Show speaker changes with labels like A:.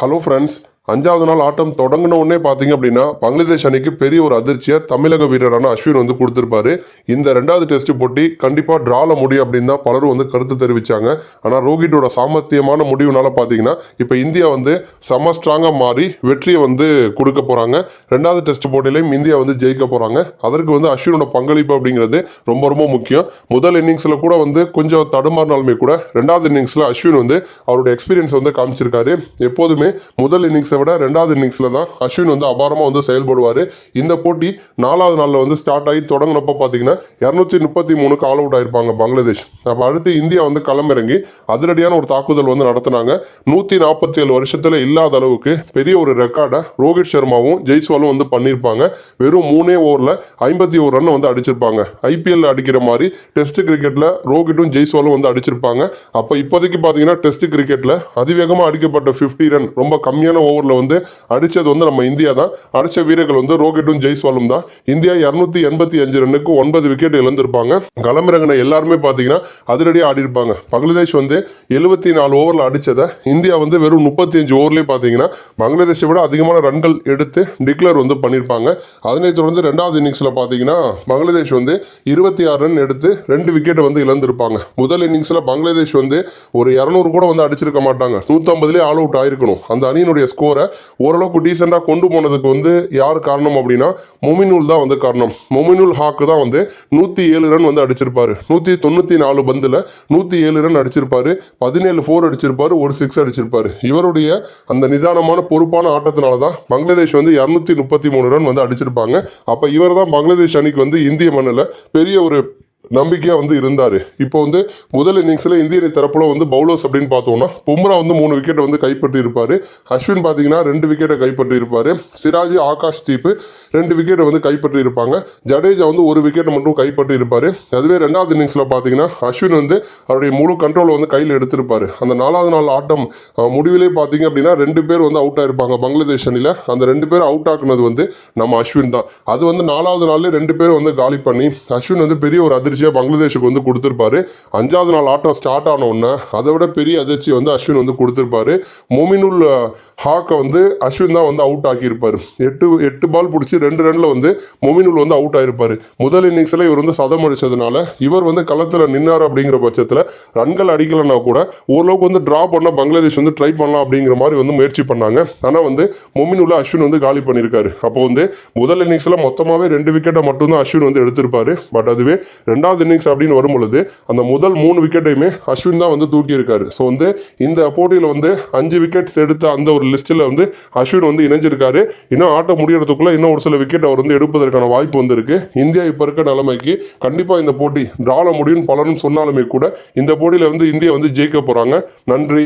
A: Hello friends அஞ்சாவது நாள் ஆட்டம் தொடங்கின உடனே பார்த்தீங்க அப்படின்னா பங்களாதேஷ் அணிக்கு பெரிய ஒரு அதிர்ச்சியை தமிழக வீரரான அஸ்வின் வந்து கொடுத்துருப்பாரு. இந்த ரெண்டாவது டெஸ்ட் போட்டி கண்டிப்பாக ட்ரால முடியும் அப்படின்னு தான் பலரும் வந்து கருத்து தெரிவித்தாங்க ஆனால் ரோஹிட்டோட சாமர்த்தியமான முடிவுனால பார்த்தீங்கன்னா இப்போ இந்தியா வந்து செம ஸ்ட்ராங்காக மாறி வெற்றியை வந்து கொடுக்க போகிறாங்க ரெண்டாவது டெஸ்ட் போட்டியிலையும் இந்தியா வந்து ஜெயிக்க போகிறாங்க அதற்கு வந்து அஸ்வினோட பங்களிப்பு அப்படிங்கிறது ரொம்ப ரொம்ப முக்கியம். முதல் இன்னிங்ஸில் கூட வந்து கொஞ்சம் தடுமாறினாலுமே கூட ரெண்டாவது இன்னிங்ஸில் அஸ்வின் வந்து அவருடைய எக்ஸ்பீரியன்ஸ் வந்து காமிச்சிருக்காரு. எப்போதுமே முதல் இன்னிங்ஸ் விட ரெண்டாவது இன்னிங்ஸில் தான் அஸ்வின் வந்து அபாரமாக வந்து செயல்படுவார். இந்த போட்டி நாலாவது நாளில் வந்து ஸ்டார்ட் ஆகி தொடங்கினப்போ பார்த்தீங்கன்னா இரநூத்தி முப்பத்தி மூணுக்கு ஆல் அவுட் ஆயிருப்பாங்க பங்களாதேஷ். அப்போ அடுத்து இந்தியா வந்து களமிறங்கி அதிரடியான ஒரு தாக்குதல் வந்து நடத்தினாங்க. நூற்றி நாற்பத்தி ஏழு வருஷத்தில் இல்லாத அளவுக்கு பெரிய ஒரு ரெக்கார்டை ரோஹித் சர்மாவும் ஜெய்ஸ்வாலும் வந்து பண்ணியிருப்பாங்க வெறும் மூணே ஓவரில் ஐம்பத்தி ஒரு ரன் வந்து அடிச்சிருப்பாங்க. ஐபிஎல் அடிக்கிற மாதிரி டெஸ்ட் கிரிக்கெட்டில் ரோஹிட்டும் ஜெய்ஸ்வாலும் வந்து அடிச்சிருப்பாங்க. அப்போ இப்போதைக்கு பார்த்தீங்கன்னா டெஸ்ட் கிரிக்கெட்டில் அதிவேகமாக அடிக்கப்பட்ட ஃபிஃப்டி ரன் ரொம்ப கம்மியான ஓவர் போரில் வந்து அடித்தது வந்து நம்ம இந்தியா தான். அடித்த வீரர்கள் வந்து ரோஹிட்டும் ஜெய்ஸ்வாலும் தான். இந்தியா இரநூத்தி எண்பத்தி அஞ்சு ரன்னுக்கு ஒன்பது விக்கெட் இழந்திருப்பாங்க. களமிறங்கின எல்லாருமே பார்த்தீங்கன்னா அதிரடியாக ஆடி இருப்பாங்க பங்களாதேஷ் வந்து எழுபத்தி நாலு ஓவரில் அடித்ததை இந்தியா வந்து வெறும் முப்பத்தி அஞ்சு ஓவர்லேயே பார்த்தீங்கன்னா பங்களாதேஷை விட அதிகமான ரன்கள் எடுத்து டிக்ளேர் வந்து பண்ணியிருப்பாங்க. அதனைத் தொடர்ந்து ரெண்டாவது இன்னிங்ஸில் பார்த்தீங்கன்னா பங்களாதேஷ் வந்து இருபத்தி ஆறு ரன் எடுத்து ரெண்டு விக்கெட்டை வந்து இழந்திருப்பாங்க. முதல் இன்னிங்ஸில் பங்களாதேஷ் வந்து ஒரு இரநூறு கூட வந்து அடிச்சிருக்க மாட்டாங்க. நூற்றம்பதுலேயே ஆல் அவுட் ஆயிருக்கணும். அந்த அணியினுடைய ஸ்கோர் ஓரளவுக்கு டீசெண்டாக கொண்டு போனதுக்கு வந்து யார் காரணம் அப்படின்னா மொமினுல் தான் வந்து காரணம். மொமினுல் ஹாக்கு தான் வந்து நூற்றி ஏழு ரன் வந்து அடிச்சிருப்பாரு. நூற்றி தொண்ணூற்றி நாலு பந்தில் நூற்றி ஏழு ரன் அடிச்சிருப்பாரு. பதினேழு ஃபோர் அடிச்சிருப்பாரு ஒரு சிக்ஸ் அடிச்சிருப்பாரு. இவருடைய அந்த நிதானமான பொறுப்பான ஆட்டத்தினால தான் பங்களாதேஷ் வந்து இரநூத்தி முப்பத்தி மூணு ரன் வந்து அடிச்சிருப்பாங்க. அப்போ இவர் தான் பங்களாதேஷ் அணிக்கு வந்து இந்திய மண்ணில் பெரிய ஒரு நம்பிக்கையாக வந்து இருந்தார். இப்போ வந்து முதல் இன்னிங்ஸில் இந்திய அணி தரப்பில் வந்து பவுலர்ஸ் அப்படின்னு பார்த்தோம்னா பும்ரா வந்து மூணு விக்கெட்டை வந்து கைப்பற்றி இருப்பார் அஸ்வின் பார்த்தீங்கன்னா ரெண்டு விக்கெட்டை கைப்பற்றி இருப்பார் சிராஜ் ஆகாஷ் தீப்பு ரெண்டு விக்கெட்டை வந்து கைப்பற்றி இருப்பாங்க ஜடேஜா வந்து ஒரு விக்கெட்டை மட்டும் கைப்பற்றி இருப்பார் அதுவே ரெண்டாவது இன்னிங்ஸில் பார்த்தீங்கன்னா அஸ்வின் வந்து அவருடைய முழு கண்ட்ரோலை வந்து கையில் எடுத்திருப்பார். அந்த நாலாவது நாள் ஆட்டம் முடிவிலே பார்த்தீங்க அப்படின்னா ரெண்டு பேர் வந்து அவுட் ஆயிருப்பாங்க பங்களாதேஷ் அணியில். அந்த ரெண்டு பேர் அவுட் ஆக்குனது வந்து நம்ம அஸ்வின் தான். அது வந்து நாலாவது நாள்லேயே ரெண்டு பேரும் வந்து காலி பண்ணி அஸ்வின் வந்து பெரிய ஒரு அதிர்ச்சி அதிர்ச்சியாக பங்களாதேஷுக்கு வந்து கொடுத்துருப்பாரு. அஞ்சாவது நாள் ஆட்டம் ஸ்டார்ட் ஆன உடனே அதை விட பெரிய அதிர்ச்சி வந்து அஸ்வின் வந்து கொடுத்துருப்பாரு. மொமினுல் ஹாக்கை வந்து அஸ்வின் தான் வந்து அவுட் ஆக்கியிருப்பார். எட்டு எட்டு பால் பிடிச்சி ரெண்டு ரனில் வந்து மொமினுல் வந்து அவுட் ஆகிருப்பார் முதல் இன்னிங்ஸில் இவர் வந்து சதம் அடிச்சதுனால இவர் வந்து களத்தில் நின்னார் அப்படிங்கிற பட்சத்தில் ரன்கள் அடிக்கலைன்னா கூட ஓரளவுக்கு வந்து ட்ரா பண்ண பங்களாதேஷ் வந்து ட்ரை பண்ணலாம் அப்படிங்கிற மாதிரி வந்து முயற்சி பண்ணாங்க. ஆனால் வந்து மொமினுல அஸ்வின் வந்து காலி பண்ணியிருக்காரு. அப்போ வந்து முதல் இன்னிங்ஸில் மொத்தமாகவே ரெண்டு விக்கெட்டை மட்டும்தான் அஸ்வின் வந்து எடுத்திருப்பாரு. பட் அதுவே ரெண்டாவது இன்னிங்ஸ் அப்படின்னு வரும் பொழுது அந்த முதல் மூணு விக்கெட்டையுமே அஸ்வின் தான் வந்து தூக்கியிருக்காரு. ஸோ வந்து இந்த போட்டியில் வந்து அஞ்சு விக்கெட்ஸ் எடுத்த அந்த ஒரு லிஸ்ட்டில் வந்து அஸ்வின் வந்து இணைஞ்சிருக்காரு. இன்னும் ஆட்டம் முடியறதுக்குள்ள இன்னும் ஒரு சில விக்கெட் அவர் வந்து எடுப்பதற்கான வாய்ப்பு வந்திருக்கு. இந்தியா இப்போ இருக்க நிலைமைக்கு கண்டிப்பாக இந்த போட்டி டிராவில் முடியும்னு பலரும் சொன்னாலுமே கூட இந்த போட்டியில் வந்து இந்தியா வந்து ஜெயிக்க போகிறாங்க நன்றி.